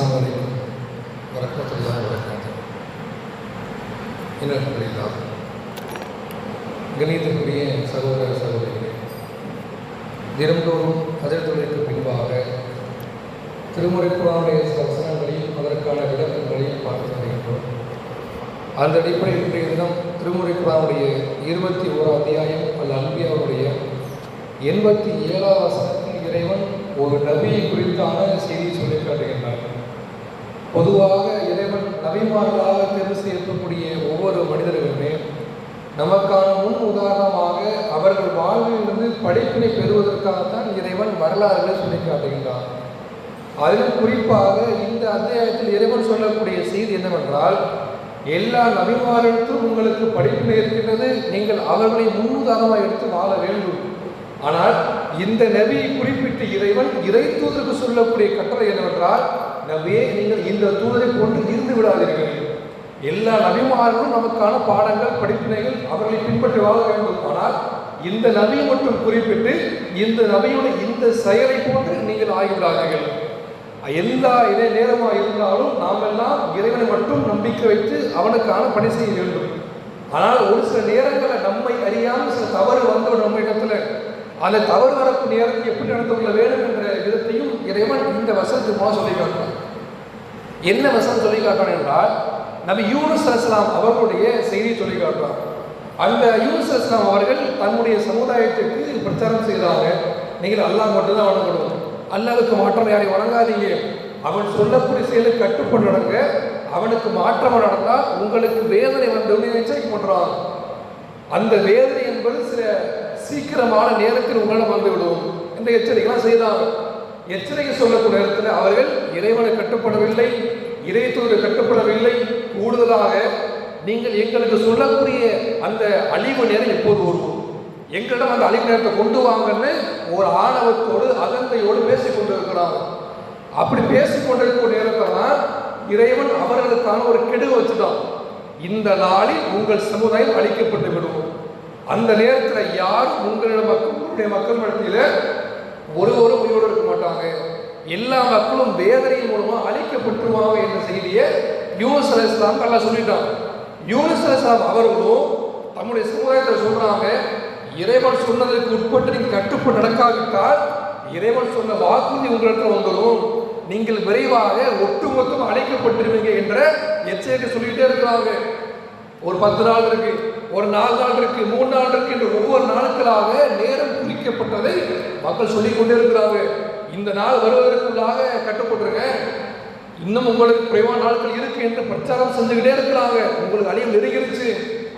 அஸ்ஸலாமு அலைக்கும். வரஹ்மத்துல்லாஹி வரகாத்து இன்னல்ஹம்துலில்லா கணிதத்துக்குரிய சகோதர சகோதரிகளே தினந்தோறும் அதிர்துறைக்கு பின்பாக திருமுறை குரானுடைய சில வசனங்களையும் அதற்கான விளக்கங்களையும் பார்த்து வருகின்றோம் அந்த அடிப்படையில் இன்றைய தினம் திருமுறை குரானுடைய இருபத்தி ஓராம் அத்தியாயம் அல்ல அன்பியாவுடைய எண்பத்தி ஏழாம் வசனத்தில் இறைவன் ஒரு நபியை குறித்தான செய்தியை சொல்லி காட்டுகின்றார் பொதுவாக இறைவன் நபிமார்களாக தேர்வு செய்யக்கூடிய ஒவ்வொரு மனிதர்களுமே நமக்கான முன் உதாரணமாக அவர்கள் வாழ்விலிருந்து படிப்பினை பெறுவதற்காகத்தான் இறைவன் வரலாறுகளை சொல்லி காட்டுகின்றான் அதிலும் குறிப்பாக இந்த அத்தியாயத்தில் இறைவன் சொல்லக்கூடிய செய்தி என்னவென்றால் எல்லா நபிமார்களுக்கும் உங்களுக்கு படிப்பினை இருக்கின்றது நீங்கள் அவர்களை முன்னுதாரணமாக எடுத்து வாழ வேண்டும். ஆனால் இந்த நபியை குறிப்பிட்டு இறைவன் இறைத்துவதற்கு சொல்லக்கூடிய கட்டளை என்னவென்றால் நபியே நீங்கள் இந்த தூதரை கொண்டு இருந்து விடாதீர்கள். எல்லா நபிமார்களும் நமக்கான பாடங்கள் படிப்பினைகள் அவர்களை பின்பற்றி வாழ வேண்டும். ஆனால் இந்த நபியை மட்டும் குறிப்பிட்டு இந்த நபியோட இந்த செயலை போன்று நீங்கள் ஆகிவிடாதீர்கள். எல்லா இதே நேரமாக இருந்தாலும் நாம் எல்லாம் இறைவனை மட்டும் நம்பிக்கை வைத்து அவனுக்கான பணி செய்ய வேண்டும். ஆனால் ஒரு சில நேரங்களில் நம்மை அறியாமல் சில தவறு வந்தவர் நம்ம இடத்துல. அந்த தவறு வரக்கூடிய நேரத்தில் எப்படி நடந்து கொள்ள வேண்டும் என்ற விதத்தையும் இறைவன் இந்த வசனத்துக்கு மூலம் சொல்லி காட்டுறான். என்ன வசனம் சொல்லி காட்டுறான் என்றால் நபி யூனுஸ் அஸ்லாம் அவர்களுடைய செய்தியை சொல்லி காட்டுறான். அந்த யூனுஸ் அஸ்லாம் அவர்கள் தன்னுடைய சமுதாயத்திற்கு பிரச்சாரம் செய்தாங்க. நீங்கள் அல்லாஹ் மட்டும்தான் வணங்கணும். அல்லாவுக்கு மாற்றம் யாரையும் வணங்காதீங்க அவன் சொல்லக்கூடிய செயலை கட்டுப்பட்டு நடங்க. அவனுக்கு மாற்றம் நடந்தால் உங்களுக்கு வேதனை வந்து எச்சரிக்கை பண்றான் அந்த வேதனை என்பது சில சீக்கிரமான நேரத்தில் உங்களிடம் வந்துவிடும் இந்த எச்சரிக்கைலாம் செய்தாங்க எச்சரிக்கை சொல்லக்கூடிய நேரத்தில் அவர்கள் இறைவனை கட்டுப்படவில்லை இறைத்தூரை கட்டுப்படவில்லை. கூடுதலாக நீங்கள் எங்களுக்கு சொல்லக்கூடிய அந்த அழிவு நேரம் எப்போது வரும்? எங்களிடம் அந்த அழிவு நேரத்தை கொண்டு வாங்கன்னு ஒரு ஆணவத்தோடு அகந்தையோடு பேசிக் கொண்டிருக்கிறாங்க அப்படி பேசிக் கொண்டிருக்கிற நேரத்தில் இறைவன் அவர்களுக்கான ஒரு கெடுவை வச்சுட்டான் இந்த நாளில் உங்கள் சமுதாயம் அழிக்கப்பட்டு விடும். அந்த நேரத்தில் யார் உங்களிடம் மக்களுடைய மக்கள் மத்தியில் ஒரு உயிரோடு இருக்க எல்லா மக்களும் வேதனையின் மூலமா அழைக்கப்பட்டுருவாங்க என்ற செய்தியை யூனஸ் அலி இஸ்லாம் நல்லா சொல்லிட்டான். யூனஸ் அலி இஸ்லாம் அவர்களும் தம்முடைய சமுதாயத்தில் சொல்றாங்க இறைவன் சொன்னதற்கு உட்பட்டு நீங்கள் கட்டுப்பட்டு நடக்காவிட்டால் இறைவன் சொன்ன வாக்குறுதி உங்களிடத்தில் வந்துடும். நீங்கள் விரைவாக ஒட்டுமொத்தம் அழைக்கப்பட்டிருவீங்க என்ற எச்சரிக்கை சொல்லிட்டே இருக்கிறாங்க. ஒரு பத்து நாள் இருக்கு ஒரு நாலு நாள் இருக்கு மூணு நாள் இருக்கு என்று ஒவ்வொரு நாட்களாக நேரம் குறிக்கப்பட்டதை மக்கள் சொல்லிக் கொண்டே இருக்கிறாங்க. இந்த நாள் வருவதற்குள்ளாக கட்டுப்பட்டுருங்க இன்னும் உங்களுக்கு குறைவான நாட்கள் இருக்கு என்று பிரச்சாரம் செஞ்சுக்கிட்டே இருக்கிறாங்க. உங்களுக்கு அழிவு நெருங்கிருச்சு.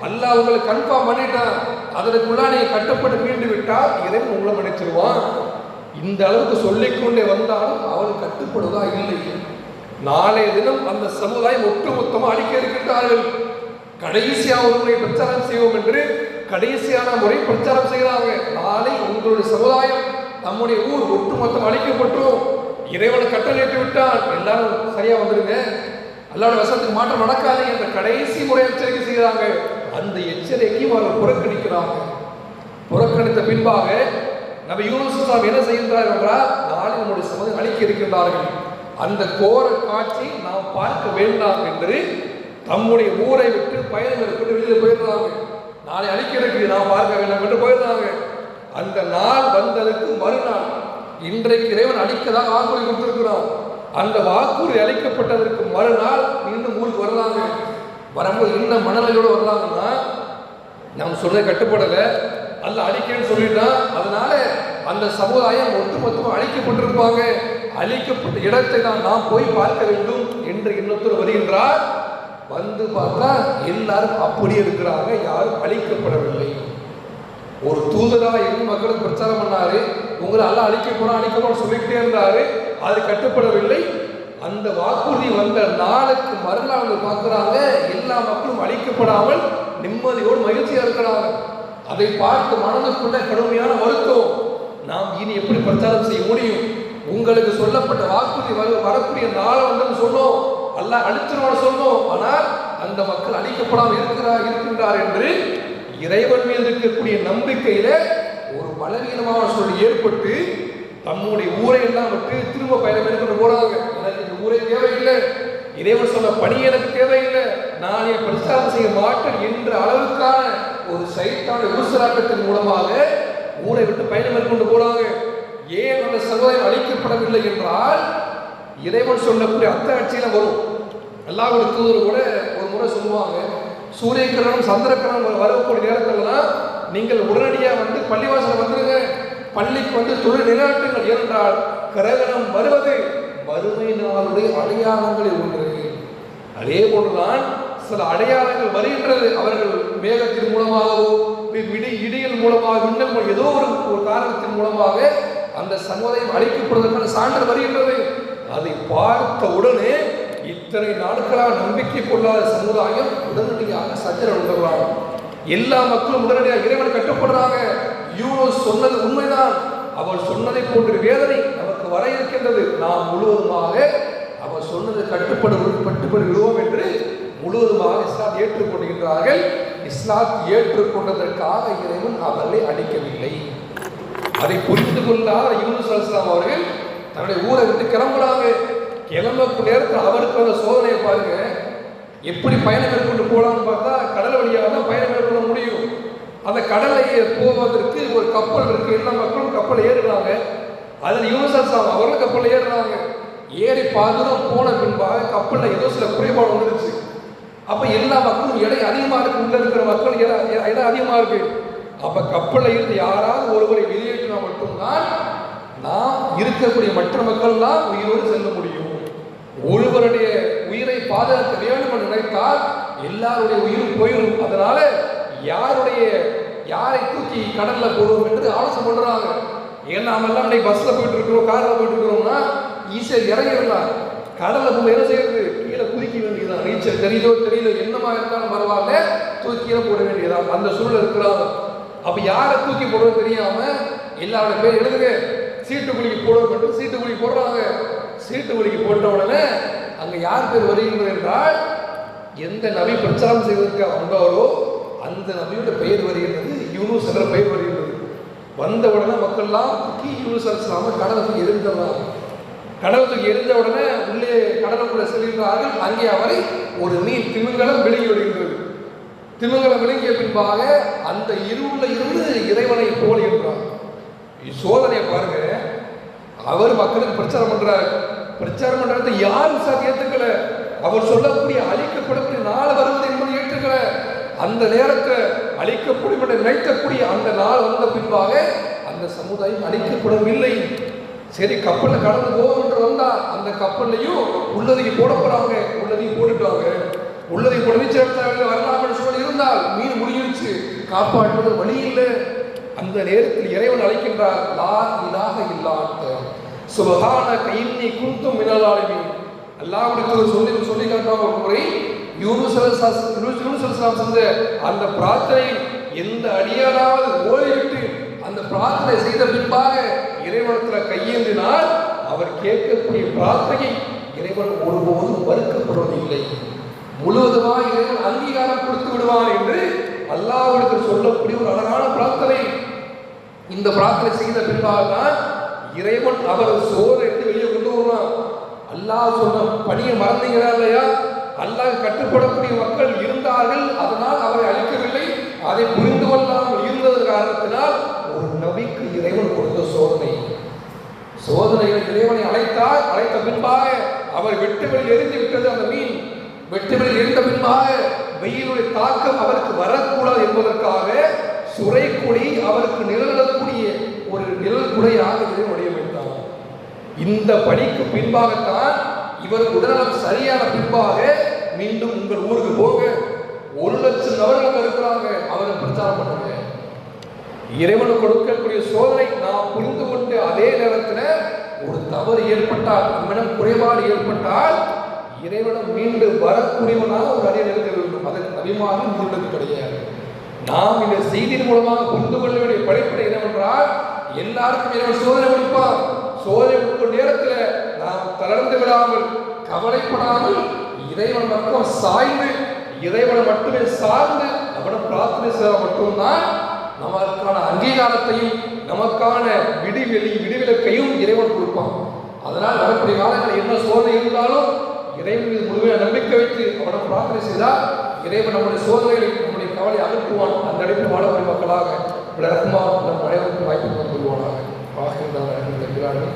அல்லாஹ் உங்களை கன்ஃபார்ம் பண்ணிட்டான். அதற்குள்ளா நீங்கள் கட்டுப்பட்டு மீண்டு விட்டால் இறைவன் உங்களை மன்னிச்சிருவான். இந்த அளவுக்கு சொல்லிக்கொண்டே வந்தாலும் அவன் கட்டுப்படுவதா இல்லை. நாளைய தினம் அந்த சமுதாயம் ஒட்டுமொத்தமாக அழிக்க இருக்கின்றார்கள். கடைசியாக ஒரு முறை பிரச்சாரம் செய்வோம் என்று கடைசியான முறை பிரச்சாரம் செய்கிறாங்க. நாளை உங்களுடைய சமுதாயம் நம்முடைய ஊர் ஒட்டுமொத்தம் அழிக்கப்பட்டோம். இறைவனை கட்டளையிட்டு விட்டால் எல்லாரும் சரியா வந்துருங்க. அல்லாட வசத்துக்கு மாற்றம் நடக்காது என்ற கடைசி முறை எச்சரிக்கை செய்கிறாங்க. அந்த எச்சரிக்கையும் அவர்கள் புறக்கணிக்கிறாங்க. புறக்கணித்த பின்பாக நம்ம யூனிவர்சிட்டி என்ன செய்கின்றார் என்றால் நாளை நம்முடைய சமுதாயம் அழிக்க இருக்கின்றார்கள். அந்த கோர காட்சி நாம் பார்க்க வேண்டாம் என்று தம்முடைய ஊரை விட்டு பயணம் விட்டு வெளியில் போயிடுறாங்க நாளை அழிக்கிறதுக்கு நாம் பார்க்க வேண்டாம் என்று போயிடுறாங்க அந்த நாள் வந்ததுக்கு மறுநாள். இன்றைக்கு இறைவன் அழிக்கதாக வாக்குறுதி கொடுத்திருக்கிறான். அந்த வாக்குறுதி அளிக்கப்பட்டதற்கு மறுநாள் மீண்டும் ஊருக்கு வர்றாங்க வரும்போது என்ன மனநிலையோடு வர்றாங்கன்னா நம்ம சொல்றதை கட்டுப்படலை. அல்ல அழிக்கன்னு சொல்லிட்டான் அதனால அந்த சமுதாயம் ஒட்டுமொத்தமாக அழிக்கப்பட்டிருப்பாங்க. அழிக்கப்பட்ட இடத்தை தான் நாம் போய் பார்க்க வேண்டும் என்று இன்னொருத்தர் வருகின்றார். வந்து பார்த்தா எல்லாரும் அப்படியே இருக்கிறாங்க. யாரும் அழிக்கப்படவில்லை. ஒரு தூதராக இருந்து மக்களுக்கு பிரச்சாரம் பண்ணாரு. உங்களை எல்லாம் அழிக்க போறோம் அழிக்க போறோம் சொல்லிக்கிட்டே இருந்தாரு. அது கட்டுப்படவில்லை. அந்த வாக்குறுதி வந்த நாளுக்கு மறுநாள் பார்க்குறாங்க. எல்லா மக்களும் அழிக்கப்படாமல் நிம்மதியோடு மகிழ்ச்சியாக இருக்கிறாங்க. அதை பார்த்து மனதுக்குள்ள கடுமையான வருத்தம். நாம் இனி எப்படி பிரச்சாரம் செய்ய முடியும்? உங்களுக்கு சொல்லப்பட்ட வாக்குறுதி வர வரக்கூடிய நாளை வந்து சொன்னோம். எல்லாம் அழிச்சிருவான்னு சொன்னோம். ஆனால் அந்த மக்கள் அழிக்கப்படாமல் இருக்கிறார் இருக்கின்றார் என்று இறைவன் மீது இருக்கக்கூடிய நம்பிக்கையில ஒரு பலவீனமான சூழல் ஏற்பட்டு தம்முடைய ஊரை எல்லாம் விட்டு திரும்ப பயணம் எடுத்துட்டு போறாங்க. எனக்கு இந்த ஊரே தேவையில்லை. இறைவன் சொன்ன பணி எனக்கு தேவையில்லை. நான் என் பிரச்சாரம் செய்ய மாட்டேன் என்ற அளவுக்கான ஒரு சைத்தான ஊசலாட்டத்தின் மூலமாக ஊரை விட்டு பயணம் மேற்கொண்டு போறாங்க. ஏன் அந்த சமுதாயம் அழிக்கப்படவில்லை என்றால் இறைவன் சொல்லக்கூடிய அத்தாட்சியில வரும். அல்லாஹ்வுடைய தூதர் கூட ஒரு முறை சொல்லுவாங்க சூரிய கிரகணம் சந்திர கிரகணம் வரக்கூடிய நேரத்திலலாம் நீங்கள் உடனடியாக வந்து பள்ளிவாசல் வந்துருங்க. பள்ளிக்கு வந்து தொழில் நிலைநாட்டுங்கள் ஏனென்றால் கிரகணம் வருவது வறுமை நாளுடைய அடையாளங்களில் ஒன்று. அதே போன்றுதான் சில அடையாளங்கள் வருகின்றது. அவர்கள் மேகத்தின் மூலமாகவோ விடி இடியல் மூலமாக மின்னல் ஏதோ ஒரு ஒரு காரணத்தின் மூலமாக அந்த சமுதாயம் அழிக்கப்படுவதற்கான சான்று வருகின்றது. அதை பார்த்த உடனே இத்தனை நாட்களாக நம்பிக்கை கொள்ளாத சமுதாயம் உடனடியாக சஞ்சலம் உணர்றாங்க எல்லா மக்களும் உடனடியாக இறைவன் கட்டுப்படுறாங்க. யூனோஸ் சொன்னது உண்மைதான். அவள் சொன்னதை போன்ற வேதனை நமக்கு வர இருக்கின்றது. நாம் முழுவதுமாக அவள் சொன்னது கட்டுப்படுவது கட்டுப்படுகிறோம் என்று முழுவதுமாக இஸ்லாம் ஏற்றுக்கொள்கின்றார்கள். இஸ்லாம் ஏற்றுக்கொண்டதற்காக இறைவன் அவர்களை அடிக்கவில்லை. அதை புரிந்து கொள்ளாத யூனுஸ் அலுவலாம் அவர்கள் தன்னுடைய ஊரை விட்டு கிளம்புறாங்க கிளம்பக்கு நேரத்தில் அவருக்கு அந்த சோதனையை பாருங்க. எப்படி பயணம் மேற்கொண்டு போகலாம்னு பார்த்தா கடல் வழியாக தான் பயணம் மேற்கொள்ள முடியும். அந்த கடலை போவதற்கு ஒரு கப்பல் இருக்கு. எல்லா மக்களும் கப்பல் ஏறுறாங்க. அதில் யூனுஸ் அலிஸ்லாம் அவர்களும் கப்பல் ஏறுறாங்க. ஏறி பாதுரம் போன பின்பாக கப்பலில் ஏதோ சில குறைபாடு வந்துருச்சு. அப்போ எல்லா மக்களும் எடை அதிகமாக இருக்கு. உள்ள இருக்கிற மக்கள் எடை அதிகமாக இருக்கு. அப்போ கப்பலில் இருந்து யாராவது ஒருவரை வெளியேற்றினா மட்டும்தான் நான் இருக்கக்கூடிய மற்ற மக்கள்லாம் உயிரோடு செல்ல முடியும். ஒருவருடைய உயிரை பாதுகாக்க வேண்டும் என்று நினைத்தால் எல்லாருடைய உயிரும் போயிடும் அதனால யாருடைய யாரை தூக்கி கடல்ல போடுவோம் என்று ஆலோசனை பண்றாங்க. ஏன்னா நாம எல்லாம் இன்னைக்கு பஸ்ல போயிட்டு இருக்கிறோம் கார்ல போயிட்டு இருக்கிறோம்னா ஈஸியா இறங்கிடலாம் கடல்ல போய் என்ன செய்யறது? கீழே குதிக்க வேண்டியதுதான். நீச்சல் தெரியுதோ தெரியல என்னமா இருந்தாலும் பரவாயில்ல தூக்கி கீழே போட வேண்டியதான் அந்த சூழல் இருக்கிறாங்க. அப்ப யாரை தூக்கி போடுறது தெரியாம எல்லாரோட பேர் எழுதுங்க. சீட்டு குலுக்கி போடுவோம் சீட்டு குலுக்கி போடுறாங்க. சீட்டு குலுக்கி போட்ட உடனே அங்கே யார் பேர் வருகின்றது என்றால் எந்த நபி பிரச்சாரம் செய்வதற்கு வந்தாரோ அந்த நபியோட பெயர் வருகின்றது யூனுஸ் என்ற பெயர் வருகின்றது. வந்த உடனே மக்கள்லாம் தூக்கி யூனுஸ் அலிஸ்லாம கடலை தூக்கி எரிஞ்சிடறாங்க கடலை தூக்கி உடனே உள்ளே கடலுக்குள்ள செல்கின்றார்கள். அங்கே அவரை ஒரு மீன் திமிங்கலம் விழுங்கி விடுகின்றது. திமிங்கலம் விழுங்கிய பின்பாக அந்த இருவுல இருந்து இறைவனை போல் என்றார். சோதனையை பாருங்க. அவர் மக்களுக்கு பிரச்சாரம் பண்றாரு. பிரச்சாரம் பண்றது யாரும் சார் ஏத்துக்கல. அவர் சொல்லக்கூடிய அழிக்கப்படக்கூடிய நாள் வருவது என்பது ஏற்றுக்கல. அந்த நேரத்தை அழிக்கப்படும் என்று நினைக்கக்கூடிய அந்த நாள் வந்த பின்பாக அந்த சமுதாயம் அழிக்கப்படவில்லை. சரி கப்பலில் கடந்து போவோம் என்று வந்தா அந்த கப்பல்லையும் உள்ளதையும் போட போறாங்க உள்ளதையும் போட்டுட்டாங்க உள்ளதையும் போட சேர்த்தாங்க வரலாம் சொல்லி இருந்தால் மீன் முடிஞ்சிருச்சு காப்பாற்றுவது வழி இல்லை. அந்த நேரத்தில் இறைவன் அழைக்கின்றார் லா இலாக இல்லாத சுபகான கைன்னி குந்தும் மினலாலுமே. அல்லாவுடைய சொல்லி சொல்லி காட்டுவாங்க ஒரு முறை யூனுசலாம் அலைஹிஸ்ஸலாம் செஞ்ச அந்த பிரார்த்தனை எந்த அடியாராவது ஓய்விட்டு அந்த பிரார்த்தனை செய்த பின்பாக இறைவனத்தில் கையேந்தினால் அவர் கேட்கக்கூடிய பிரார்த்தனை இறைவன் ஒருபோதும் மறுக்கப்படுவதில்லை. முழுவதுமாக இறைவன் அங்கீகாரம் கொடுத்து விடுவான் என்று அல்லாஹ்விடத்தில் சொல்லக்கூடிய ஒரு அழகான பிரார்த்தனை. இந்த பிரார்த்தனை செய்த பின்பாக தான் இறைவன் அவர் சோறு எடுத்து வெளியே கொண்டு வருவான். அல்லாஹ் சொன்ன பணியை மறந்தீங்களா இல்லையா? அல்லாஹ் கட்டுப்படக்கூடிய மக்கள் இருந்தார்கள் அதனால் அவரை அழிக்கவில்லை. அதை புரிந்து கொள்ளாமல் இருந்தது காரணத்தினால் ஒரு நபிக்கு இறைவன் கொடுத்த சோதனை. சோதனையில் இறைவனை அழைத்தார். அழைத்த பின்பாக அவர் வெட்டுகளில் எரிந்து விட்டது அந்த மீன். வெட்டுகளில் எரிந்த பின்பாக வெயிலுடைய தாக்கம் அவருக்கு வரக்கூடாது என்பதற்காக சுரைக்குடி அவருக்கு நிழலிடக்கூடிய ஒரு நிழல் குடையாக இதை வடிவமைத்தார். இந்த பணிக்கு பின்பாகத்தான் இவர் உடல்நலம் சரியான பின்பாக மீண்டும் உங்கள் ஊருக்கு போக ஒரு லட்சம் நபர்கள் இருக்கிறாங்க. அவரை பிரச்சாரம் பண்ணுங்க. இறைவன் கொடுக்கக்கூடிய சோதனை நாம் புரிந்து கொண்டு அதே நேரத்தில் ஒரு தவறு ஏற்பட்டால் நம்மிடம் குறைபாடு ஏற்பட்டால் இறைவனம் மீண்டு வரக்கூடியவனாக ஒரு அடியன் இருக்க வேண்டும். அதற்கு அபிமானம் உங்களுக்கு கிடையாது. நாம் இந்த செய்தியின் மூலமாக புரிந்து கொள்ள வேண்டிய படிப்படை என்னவென்றால் எல்லாருக்கும் இறைவன் சோதனை கொடுப்பார். சோதனை கொடுக்கும் நேரத்தில் நாம் தளர்ந்து விடாமல் கவலைப்படாமல் இறைவன் பக்கம் சாய்ந்து இறைவனை மட்டுமே சார்ந்து அவனை பிரார்த்தனை செய்தால் மட்டும்தான் நமக்கான அங்கீகாரத்தையும் நமக்கான விடிவெளி விடுவிலக்கையும் இறைவன் கொடுப்பான். அதனால் வரக்கூடிய காலங்களில் என்ன சோதனை இருந்தாலும் இறைவன் மீது முழுமையாக நம்பிக்கை வைத்து அவனை பிரார்த்தனை செய்தால் இறைவன் நம்முடைய சோதனைகளை நம்முடைய கவலை அகற்றுவான். அந்த அடிப்பில் வாழக்கூடிய மக்களாக விளக்கமாக நம் அனைவருக்கும் வாய்ப்பு கொள்வானாக ஆகின்றார்